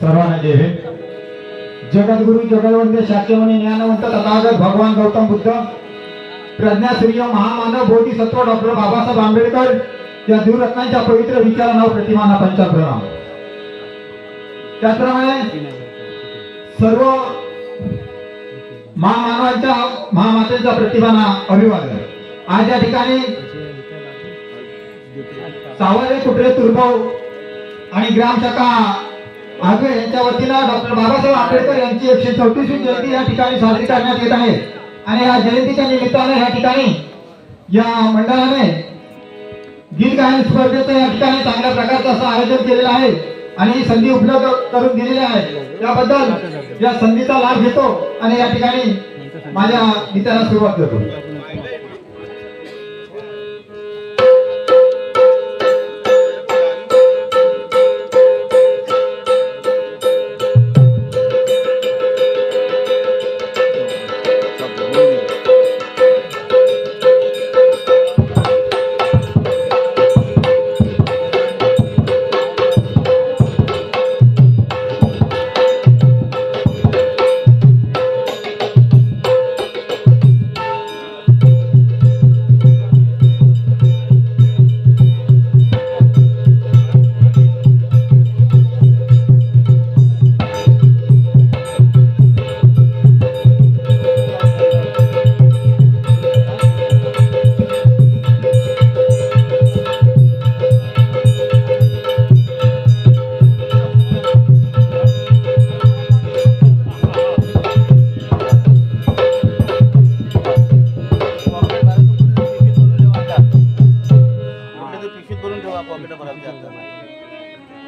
सर्वांना जय जगद्गुरु जगदवंदे शाक्यमणी ज्ञानवंत तथागत भगवान गौतम बुद्ध प्रज्ञासूर्य महामानव बोधिसत्व डॉक्टर बाबासाहेब आंबेडकर या दूररत्नांच्या पवित्र विचारांना प्रतिमाना पंचाल प्रणाम त्याचप्रमाणे सर्व महामानवांच्या महामातेच्या प्रतिभाना अभिवादन. आज या ठिकाणी सावरे कुठले तुरभाऊ आणि ग्रामशाखा आगळे यांच्या वतीनं डॉक्टर बाबासाहेब आंबेडकर यांची एकशे चौतीसवी जयंती या ठिकाणी साजरी करण्यात येत आहे. आणि या जयंतीच्या निमित्ताने या ठिकाणी या मंडळाने गीत गायन स्पर्धेचं या ठिकाणी चांगल्या प्रकारचं असं आयोजन केलेलं आहे आणि ही संधी उपलब्ध करून दिलेली आहे. त्याबद्दल या संधीचा लाभ घेतो आणि या ठिकाणी माझ्या गीताला सुरुवात करतो.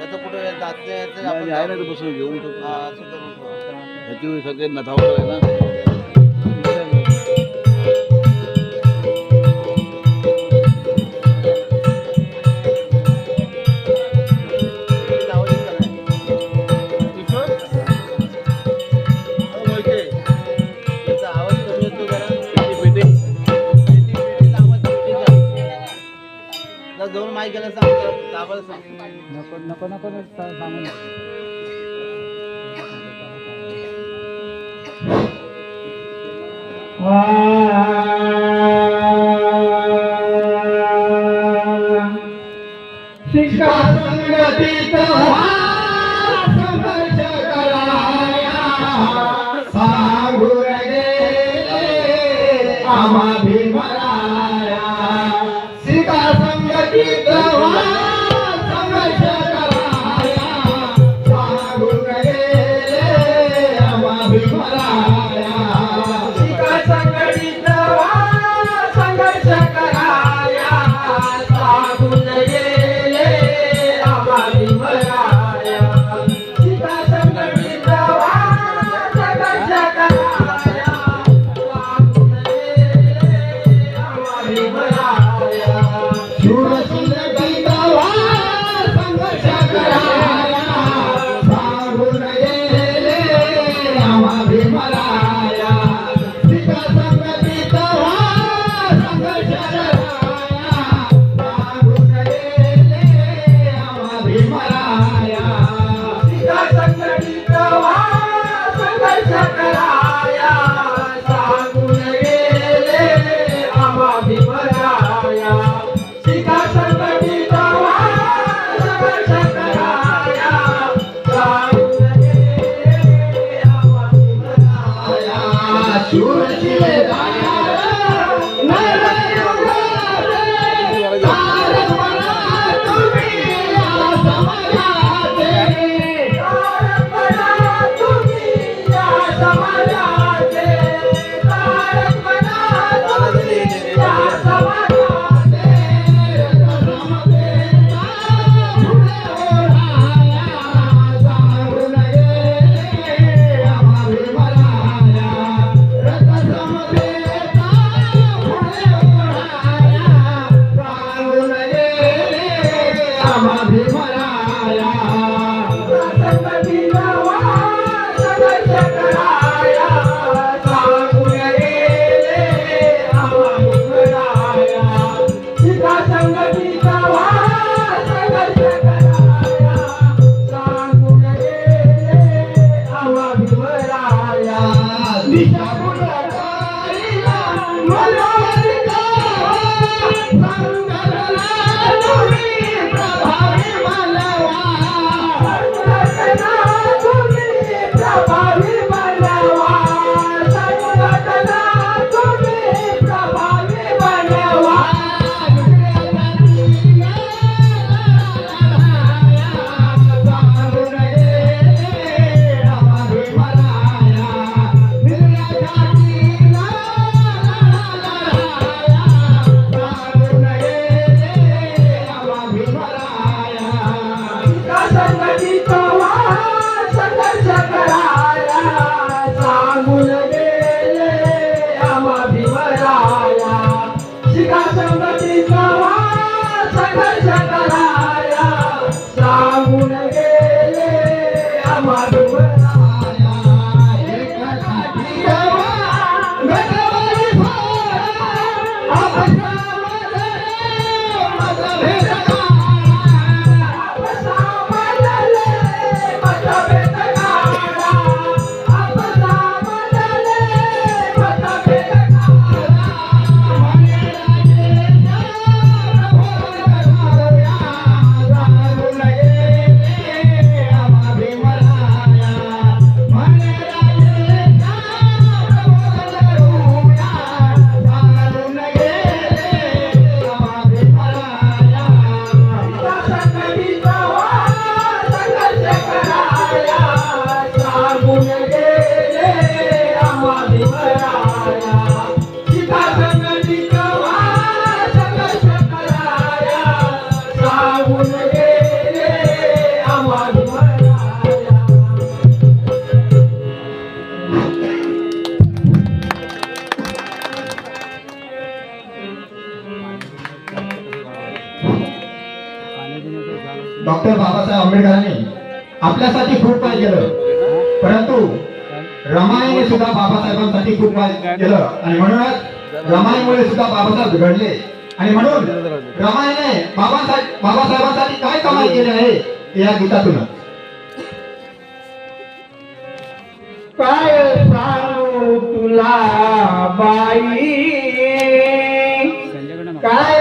याचं कुठे जात याचं आपण आहे ना ते बसून घेऊन तो हा, असं करून ठेवा. ह्याची सगळे नथावर आहे ना. नको नको नको सांगू शिक्षा केलं. आणि म्हणूनच रामायणमुळे सुद्धा बाबासाहेब घडले. आणि म्हणून रमाईने बाबासाहेब बाबासाहेबांसाठी काय कमाई केली आहे? या गीतातून काय सांगू तुला बाई? काय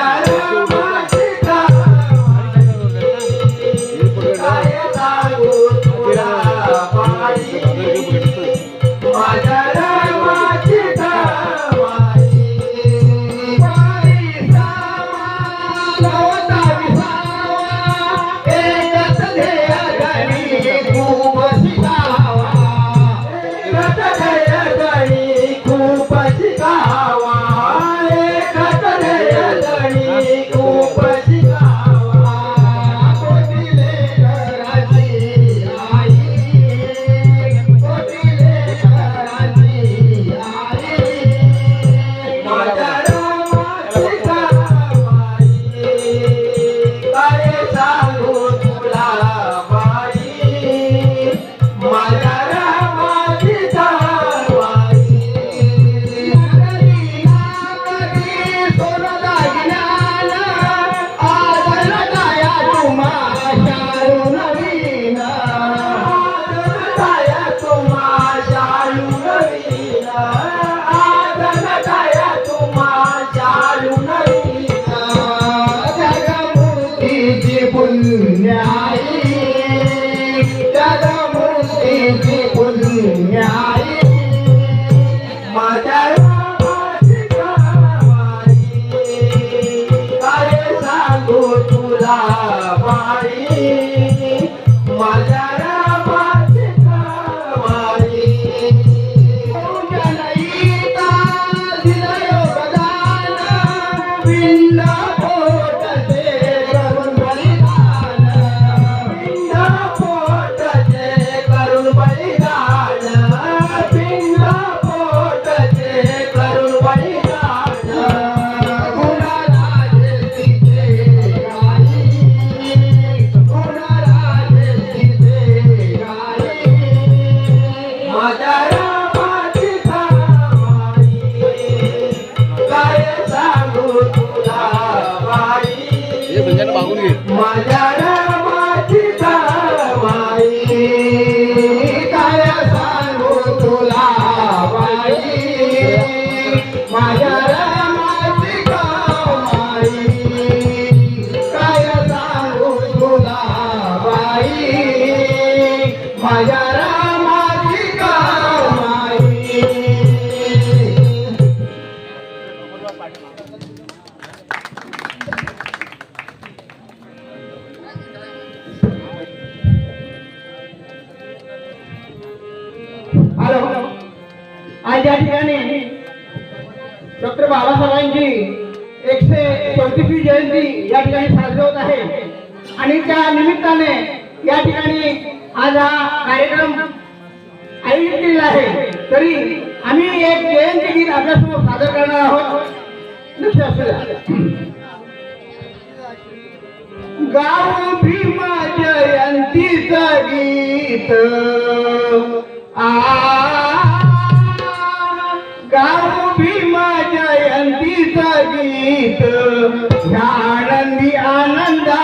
Caramba! তোরা डॉक्टर बाबासाहेबांची एकशे चौतीसवी जयंती या ठिकाणी साजरी होत आहे. आणि त्या निमित्ताने या ठिकाणी आज हा कार्यक्रम आयोजित केलेला आहे. तरी आम्ही एक जयंती गीत आपल्यासमोर सादर करणार आहोत. लक्ष असू द्या. गाऊ भीमा जयंतीचा गीत. आ गाव भीम गीत ध्यानंदी आनंदा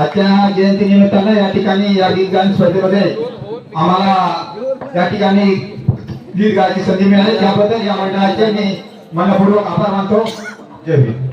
आजच्या जयंतीनिमित्तानं या ठिकाणी या गीत गायन स्पर्धेमध्ये आम्हाला या ठिकाणी गीत गायची संधी मिळाली. त्याबद्दल या मंडळाचे मी मनपूर्वक आभार मानतो. जय हिंद.